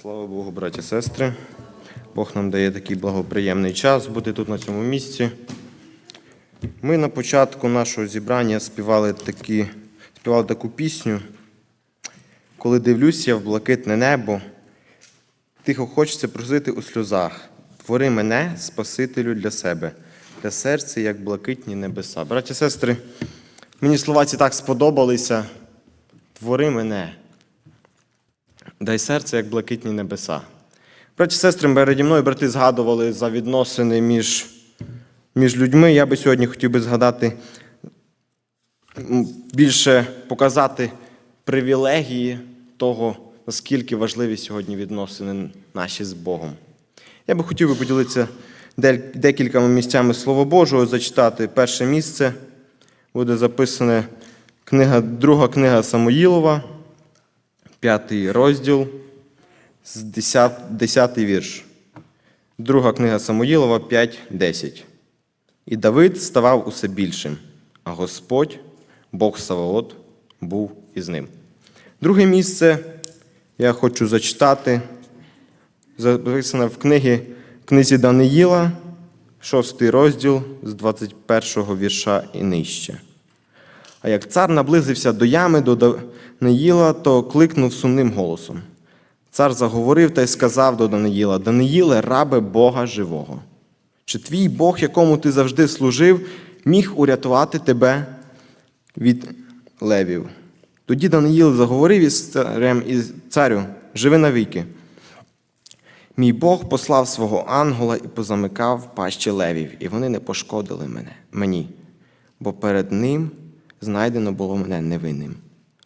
Слава Богу, браті сестри. Бог нам дає такий благоприємний час бути тут на цьому місці. Ми на початку нашого зібрання співали, такі, співали таку пісню. Коли дивлюсь я в блакитне небо, тихо хочеться просити у сльозах. Твори мене, Спасителю, для себе, для серця, як блакитні небеса. Браті сестри, мені слова ці так сподобалися. Твори мене. Дай серце, як блакитні небеса. Браті сестри, переді мною брати згадували за відносини між, між людьми. Я би сьогодні хотів би згадати більше показати привілегії того, наскільки важливі сьогодні відносини наші з Богом. Я би хотів би поділитися декількома місцями Слова Божого, зачитати перше місце. Буде записане книга, друга книга Самоїлова, п'ятий розділ, 10, 10 вірш. Друга книга Самоїлова 5.10. І Давид ставав усе більшим, а Господь, Бог Саваот, був із ним. Друге місце я хочу зачитати, записане в книгі, книзі Даниїла, 6 розділ з 21 вірша і нижче. А як цар наблизився до ями до Даниїла, то кликнув сумним голосом. Цар заговорив та й сказав до Даниїла: Даниїле, рабе Бога живого. Чи твій Бог, якому ти завжди служив, міг урятувати тебе від левів? Тоді Даниїл заговорив із царем і царю, живи навіки. Мій Бог послав свого ангела і позамикав пащі левів, і вони не пошкодили мене, мені, бо перед ним знайдено було мене невинним.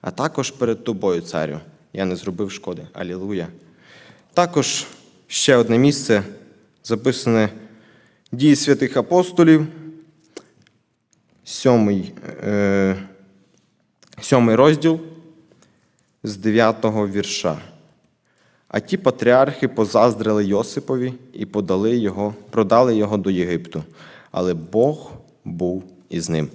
А також перед тобою, царю, я не зробив шкоди. Алілуя. Також ще одне місце записане дії святих апостолів, сьомий, е, сьомий розділ з 9 вірша. А ті патріархи позаздрили Йосипові і подали його, продали його до Єгипту. Але Бог був із ним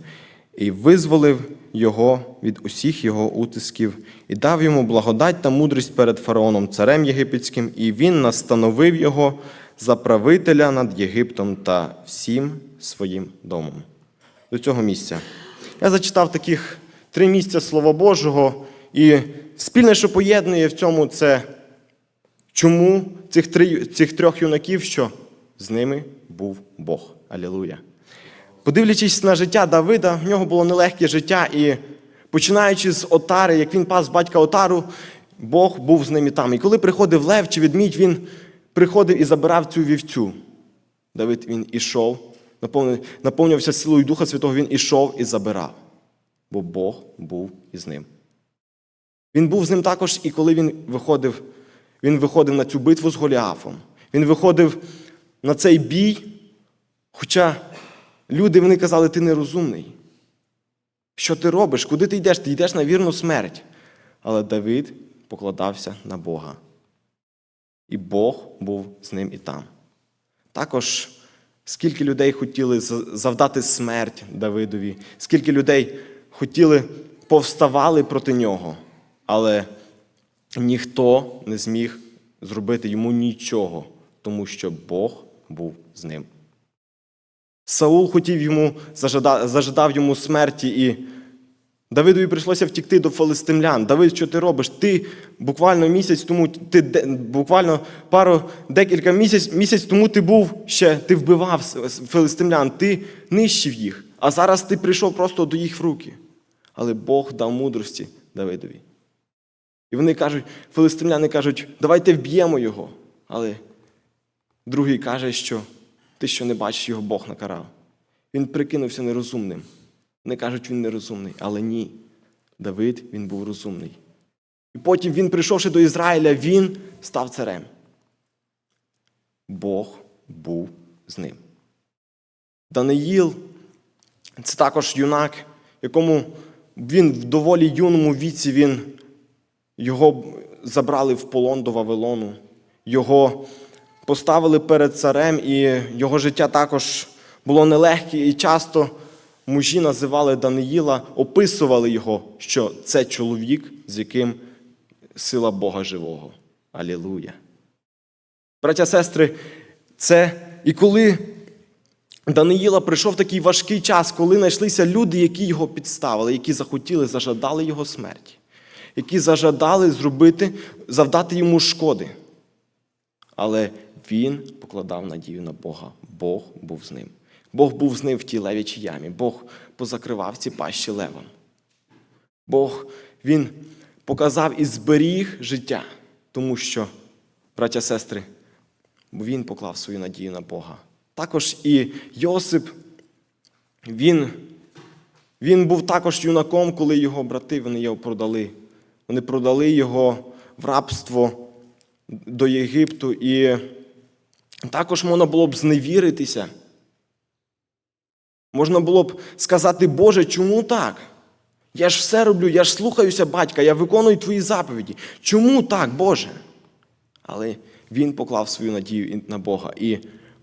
і визволив його від усіх його утисків, і дав йому благодать та мудрість перед фараоном, царем єгипетським, і він настановив його за правителя над Єгиптом та всім своїм домом. До цього місця. Я зачитав таких три місця Слова Божого, і спільне, що поєднує в цьому, це чому цих, три, цих трьох юнаків, що з ними був Бог. Алілуя. Подивлячись на життя Давида, в нього було нелегке життя, і починаючи з отари, як він пас батька отару, Бог був з ним і там. І коли приходив лев чи відмідь, він приходив і забирав цю вівцю. Давид він ішов, наповнювався силою Духа Святого, він ішов і забирав, бо Бог був із ним. Він був з ним також, і коли він виходив, він виходив на цю битву з Голіафом. Він виходив на цей бій, хоча люди вони казали, ти нерозумний. Що ти робиш? Куди ти йдеш? Ти йдеш на вірну смерть. Але Давид покладався на Бога. І Бог був з ним і там. Також скільки людей хотіли завдати смерть Давидові, скільки людей хотіли повставали проти нього, але ніхто не зміг зробити йому нічого, тому що Бог був з ним. Саул хотів йому, зажадав йому смерті, і Давидові прийшлося втікти до филистимлян. Давид, що ти робиш? Ти буквально місяць тому, ти буквально пару декілька місяць, місяць тому ти був ще, ти вбивав филистимлян, ти нищив їх, а зараз ти прийшов просто до їх в руки. Але Бог дав мудрості Давидові. І вони кажуть, филистимляни кажуть, давайте вб'ємо його. Але другий каже, що ти що не бачиш, його Бог накарав. Він прикинувся нерозумним. Вони кажуть, він нерозумний, але ні. Давид він був розумний. І потім він, прийшовши до Ізраїля, він став царем. Бог був з ним. Даниїл це також юнак, якому він в доволі юному віці він, його забрали в полон до Вавилону, його поставили перед царем, і його життя також було нелегке. І часто мужі називали Даниїла, описували його, що це чоловік, з яким сила Бога живого. Алілуя. Браття, сестри, це і коли Даниїла прийшов такий важкий час, коли знайшлися люди, які його підставили, які захотіли, зажадали його смерті, які зажадали зробити, завдати йому шкоди. Але він покладав надію на Бога. Бог був з ним. Бог був з ним в тій левічій ямі. Бог позакривав ці пащі левом. Бог він показав і зберіг життя, тому що, браття сестри, він поклав свою надію на Бога. Також і Йосип, він, він був також юнаком, коли його брати вони його продали. Вони продали його в рабство до Єгипту, і також можна було б зневіритися. Можна було б сказати, Боже, чому так? Я ж все роблю, я ж слухаюся батька, я виконую твої заповіді. Чому так, Боже? Але він поклав свою надію на Бога, і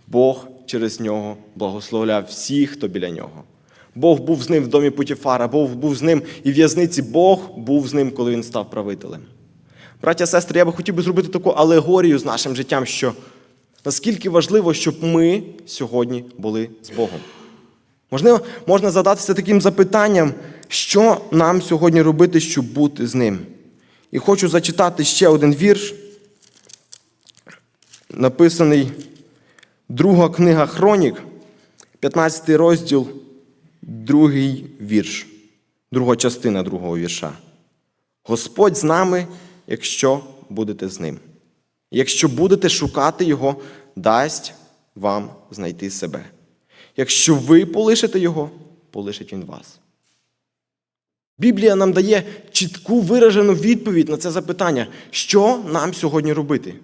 Бог через нього благословляв всіх, хто біля нього. Бог був з ним в домі Путіфара, Бог був з ним і в в'язниці, Бог був з ним, коли він став правителем. Браття, сестри, я би хотів би зробити таку алегорію з нашим життям, що наскільки важливо, щоб ми сьогодні були з Богом. Можливо, можна задатися таким запитанням, що нам сьогодні робити, щоб бути з ним. І хочу зачитати ще один вірш, написаний друга книга Хронік, 15 розділ, другий вірш, друга частина другого вірша. Господь з нами, якщо будете з ним. Якщо будете шукати Його, дасть вам знайти себе. Якщо ви полишите Його, полишить Він вас. Біблія нам дає чітку виражену відповідь на це запитання, що нам сьогодні робити.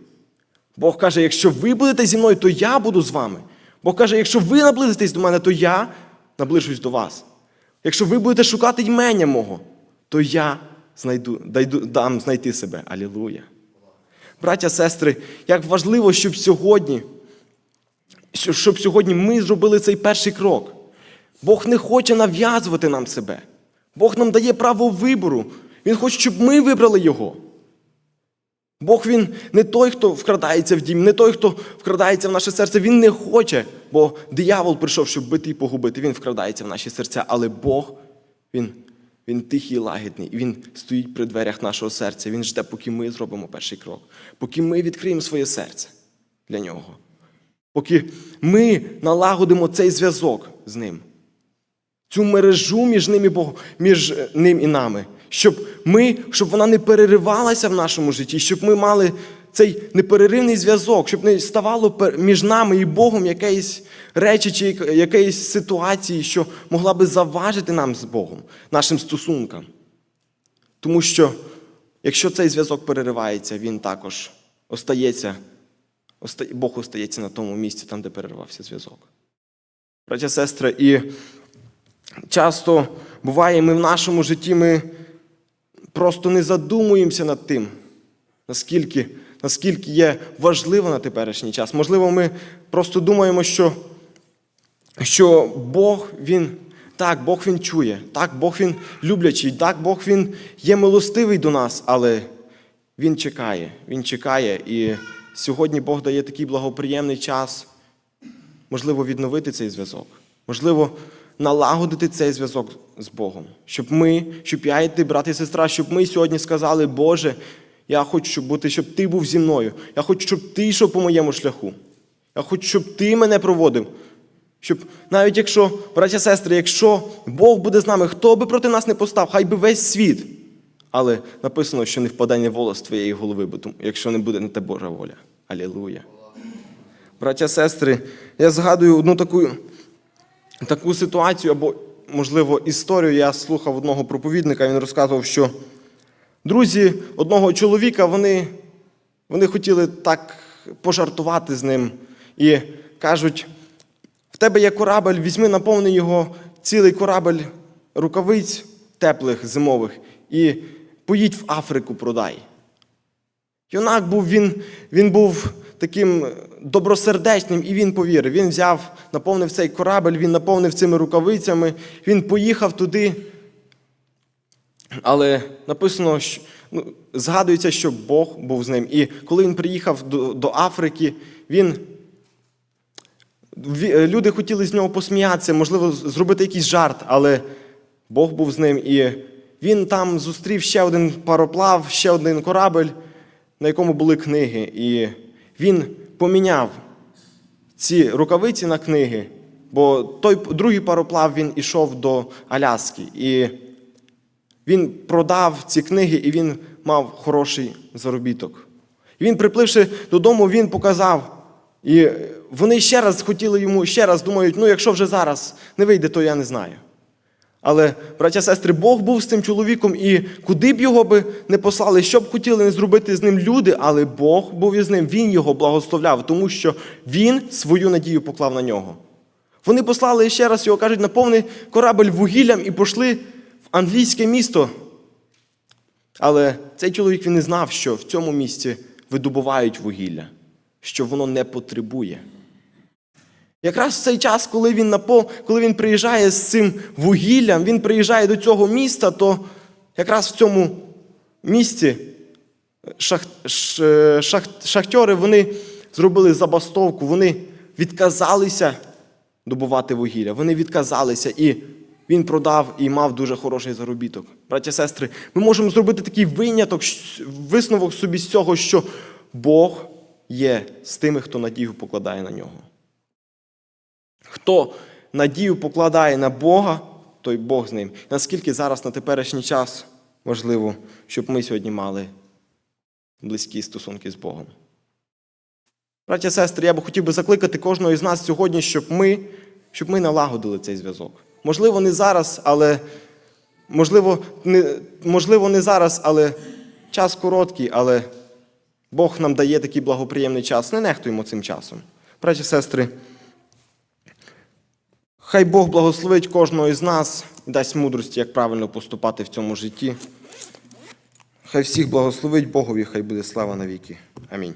Бог каже, якщо ви будете зі мною, то я буду з вами. Бог каже, якщо ви наблизитесь до мене, то я наближусь до вас. Якщо ви будете шукати імення мого, то я знайду, дайду, дам знайти себе. Алілуя. Браття, сестри, як важливо, щоб сьогодні, щоб сьогодні ми зробили цей перший крок. Бог не хоче нав'язувати нам себе. Бог нам дає право вибору. Він хоче, щоб ми вибрали його. Бог він не той, хто вкрадається в дім, не той, хто вкрадається в наше серце. Він не хоче, бо диявол прийшов, щоб бити і погубити. Він вкрадається в наші серця. Але Бог, він, він тихий і лагідний, і він стоїть при дверях нашого серця. Він жде, поки ми зробимо перший крок, поки ми відкриємо своє серце для нього, поки ми налагодимо цей зв'язок з ним. Цю мережу між ним і Богом, між е, ним і нами, щоб ми, щоб вона не переривалася в нашому житті, щоб ми мали цей непереривний зв'язок, щоб не ставало між нами і Богом якоїсь речі чи якоїсь ситуації, що могла би заважити нам з Богом, нашим стосункам. Тому що якщо цей зв'язок переривається, він також остається, Бог остається на тому місці, там, де переривався зв'язок. Браття, сестри, і часто буває, ми в нашому житті ми просто не задумуємося над тим, наскільки, наскільки є важливо на теперішній час. Можливо, ми просто думаємо, що, що Бог Він. Так, Бог Він чує, так, Бог Він люблячий, так, Бог Він є милостивий до нас, але Він чекає, Він чекає. І сьогодні Бог дає такий благоприємний час, можливо, відновити цей зв'язок, можливо, налагодити цей зв'язок з Богом, щоб ми, щоб я і ти, брат і сестра, щоб ми сьогодні сказали, Боже, я хочу щоб бути, щоб ти був зі мною. Я хочу, щоб ти йшов по моєму шляху. Я хочу, щоб ти мене проводив. Щоб навіть якщо, браття сестри, якщо Бог буде з нами, хто би проти нас не постав, хай би весь світ. Але написано, що не впадає волос твоєї голови, бо якщо не буде на те Божа воля. Алілуя. Браття, сестри, я згадую одну таку, таку ситуацію, або, можливо, історію. Я слухав одного проповідника, він розказував, що друзі одного чоловіка вони, вони хотіли так пожартувати з ним і кажуть: в тебе є корабель, візьми, наповни його цілий корабель рукавиць теплих зимових і поїдь в Африку продай. Юнак був, він, він був таким добросердечним, і він повірив. Він взяв, наповнив цей корабель, він наповнив цими рукавицями, він поїхав туди. Але написано, що ну, згадується, що Бог був з ним. І коли він приїхав до, до Африки, він. ві- Люди хотіли з нього посміятися, можливо, зробити якийсь жарт, але Бог був з ним. І він там зустрів ще один пароплав, ще один корабель, на якому були книги. І він поміняв ці рукавиці на книги, бо той другий пароплав він ішов до Аляски. І він продав ці книги і він мав хороший заробіток. І він, припливши додому, він показав. І вони ще раз хотіли йому, ще раз думають, ну якщо вже зараз не вийде, то я не знаю. Але, браття сестри, Бог був з цим чоловіком, і куди б його би не послали, що б хотіли не зробити з ним люди, але Бог був із ним, Він його благословляв, тому що він свою надію поклав на нього. Вони послали ще раз його, кажуть, наповни корабель вугіллям і пішли в англійське місто. Але цей чоловік він не знав, що в цьому місці видобувають вугілля, що воно не потребує. Якраз в цей час, коли він напов... коли він приїжджає з цим вугіллям, він приїжджає до цього міста, то якраз в цьому місці шах... ш... Шах... шахтери вони зробили забастовку, вони відказалися добувати вугілля. Вони відказалися, і він продав і мав дуже хороший заробіток. Браття сестри, ми можемо зробити такий виняток, висновок собі з цього, що Бог є з тими, хто надію покладає на нього. Хто надію покладає на Бога, той Бог з ним. Наскільки зараз на теперішній час важливо, щоб ми сьогодні мали близькі стосунки з Богом. Браття сестри, я би хотів би закликати кожного із нас сьогодні, щоб ми, щоб ми налагодили цей зв'язок. Можливо, не зараз, але можливо, не, можливо, не зараз, але час короткий, але Бог нам дає такий благоприємний час. Не нехтуємо цим часом. Браття сестри, хай Бог благословить кожного із нас і дасть мудрості, як правильно поступати в цьому житті. Хай всіх благословить Богові, хай буде слава навіки. Амінь.